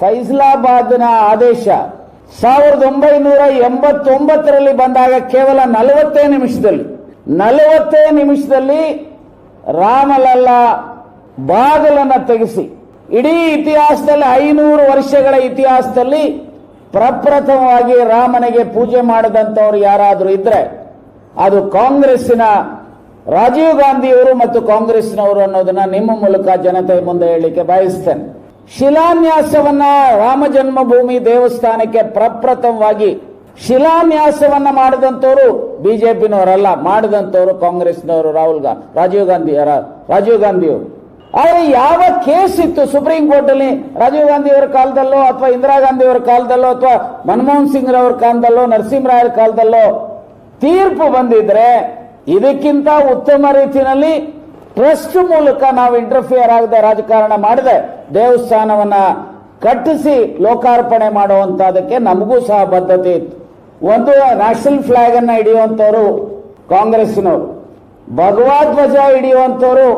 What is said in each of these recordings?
ಫೈಸಲಾಬಾದ್ನ ಆದೇಶ ಸಾವಿರದ ಒಂಬೈನೂರ ಎಂಬತ್ತೊಂಬತ್ತರಲ್ಲಿ ಬಂದಾಗ ಕೇವಲ ನಲವತ್ತೇ ನಿಮಿಷದಲ್ಲಿ ನಲವತ್ತೇ ನಿಮಿಷದಲ್ಲಿ ರಾಮಲಲ್ಲ ಬಾಗಲನ್ನು ತೆಗೆಸಿ, ಇಡೀ ಇತಿಹಾಸದಲ್ಲಿ ಐನೂರು ವರ್ಷಗಳ ಇತಿಹಾಸದಲ್ಲಿ ಪ್ರಪ್ರಥಮವಾಗಿ ರಾಮನಿಗೆ ಪೂಜೆ ಮಾಡದಂತವ್ರು ಯಾರಾದರೂ ಇದ್ರೆ, ಅದು ಕಾಂಗ್ರೆಸ್ಸಿನ ರಾಜೀವ್ ಗಾಂಧಿಯವರು ಮತ್ತು ಕಾಂಗ್ರೆಸ್ನವರು ಅನ್ನೋದನ್ನ ನಿಮ್ಮ ಮೂಲಕ ಜನತೆ ಮುಂದೆ ಹೇಳಲಿಕ್ಕೆ ಬಯಸ್ತೇನೆ. ಶಿಲಾನ್ಯಾಸವನ್ನ ರಾಮ ಜನ್ಮಭೂಮಿ ದೇವಸ್ಥಾನಕ್ಕೆ ಪ್ರಪ್ರಥಮವಾಗಿ ಶಿಲಾನ್ಯಾಸವನ್ನ ಮಾಡಿದಂತವರು ಬಿಜೆಪಿನವರಲ್ಲ ಮಾಡಿದಂತವರು ಕಾಂಗ್ರೆಸ್ನವರು ರಾಹುಲ್ ಗಾಂಧಿ ರಾಜೀವ್ ಗಾಂಧಿ ರಾಜೀವ್ ಗಾಂಧಿಯವರು. ಆದರೆ ಯಾವ ಕೇಸ್ ಇತ್ತು ಸುಪ್ರೀಂ ಕೋರ್ಟ್ ಅಲ್ಲಿ ರಾಜೀವ್ ಗಾಂಧಿ ಅವರ ಕಾಲದಲ್ಲೋ ಅಥವಾ ಇಂದಿರಾ ಗಾಂಧಿ ಅವರ ಕಾಲದಲ್ಲೋ ಅಥವಾ ಮನಮೋಹನ್ ಸಿಂಗ್ ರವರ ಕಾಲದಲ್ಲೋ ನರಸಿಂಹರಾಯರ ಕಾಲದಲ್ಲೋ ತೀರ್ಪು ಬಂದಿದ್ರೆ ಇದಕ್ಕಿಂತ ಉತ್ತಮ ರೀತಿಯಲ್ಲಿ ಟ್ರಸ್ಟ್ ಮೂಲಕ ನಾವು ಇಂಟರ್ಫಿಯರ್ ಆಗದೆ ರಾಜಕಾರಣ ಮಾಡದೆ. ದೇವಸ್ಥಾನವನ್ನ ಕಟ್ಟಿಸಿ ಲೋಕಾರ್ಪಣೆ ಮಾಡುವಂತದಕ್ಕೆ ನಮಗೂ ಸಹ ಬದ್ಧತೆ ಇತ್ತು. ಒಂದು ನ್ಯಾಷನಲ್ ಫ್ಲಾಗ್ ಅನ್ನ ಹಿಡಿಯುವಂತವರು ಕಾಂಗ್ರೆಸ್ನವರು ಭಗವಧ್ವಜ ಹಿಡಿಯುವಂತವರು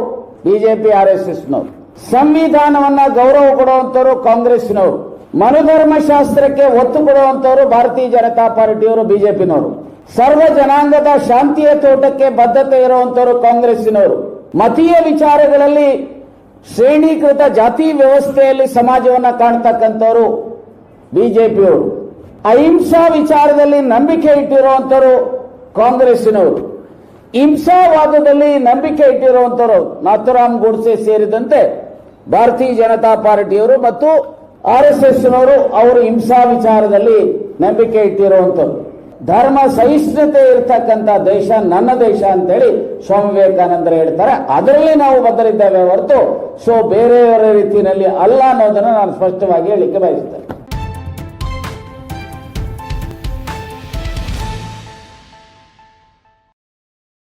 ಬಿಜೆಪಿ, ಆರ್ ಎಸ್ ಎಸ್ನವರು, ಸಂವಿಧಾನವನ್ನ ಗೌರವ ಕೊಡುವಂತವರು ಕಾಂಗ್ರೆಸ್ನವರು ಮನುಧರ್ಮಶಾಸ್ತ್ರಕ್ಕೆ ಒತ್ತು ಕೊಡುವಂತವರು ಭಾರತೀಯ ಜನತಾ ಪಾರ್ಟಿಯವರು ಬಿಜೆಪಿನವರು, ಸರ್ವ ಜನಾಂಗದ ಶಾಂತಿಯ ತೋಟಕ್ಕೆ ಬದ್ಧತೆ ಇರುವಂತವರು ಕಾಂಗ್ರೆಸ್ಸಿನವರು ಮತೀಯ ವಿಚಾರಗಳಲ್ಲಿ ಶ್ರೇಣೀಕೃತ ಜಾತಿ ವ್ಯವಸ್ಥೆಯಲ್ಲಿ ಸಮಾಜವನ್ನ ಕಾಣ್ತಕ್ಕಂಥವರು ಬಿಜೆಪಿಯವರು. ಅಹಿಂಸಾ ವಿಚಾರದಲ್ಲಿ ನಂಬಿಕೆ ಇಟ್ಟಿರುವಂತವರು ಕಾಂಗ್ರೆಸ್ಸಿನವರು. ಹಿಂಸಾವಾದದಲ್ಲಿ ನಂಬಿಕೆ ಇಟ್ಟಿರುವಂತವರು ನಾಥುರಾಮ್ ಗೋಡ್ಸೆ ಸೇರಿದಂತೆ ಭಾರತೀಯ ಜನತಾ ಪಾರ್ಟಿಯವರು ಮತ್ತು ಆರ್ ಎಸ್ ಎಸ್ನವರು ಅವರು ಹಿಂಸಾ ವಿಚಾರದಲ್ಲಿ ನಂಬಿಕೆ ಇಟ್ಟಿರುವಂತವ್ರು ಧರ್ಮ ಸಹಿಷ್ಣುತೆ ಇರ್ತಕ್ಕಂಥ ದೇಶ ನನ್ನ ದೇಶ ಅಂತೇಳಿ ಸ್ವಾಮಿ ವಿವೇಕಾನಂದರು ಹೇಳ್ತಾರೆ. ಅದರಲ್ಲಿ ನಾವು ಬದಲಿದ್ದೇವೆ ಹೊರತು, ಸೊ ಬೇರೆಯವರ ರೀತಿಯಲ್ಲಿ ಅಲ್ಲ ಅನ್ನೋದನ್ನು ನಾನು ಸ್ಪಷ್ಟವಾಗಿ ಹೇಳಿಕ್ಕೆ ಬಯಸ್ತೇನೆ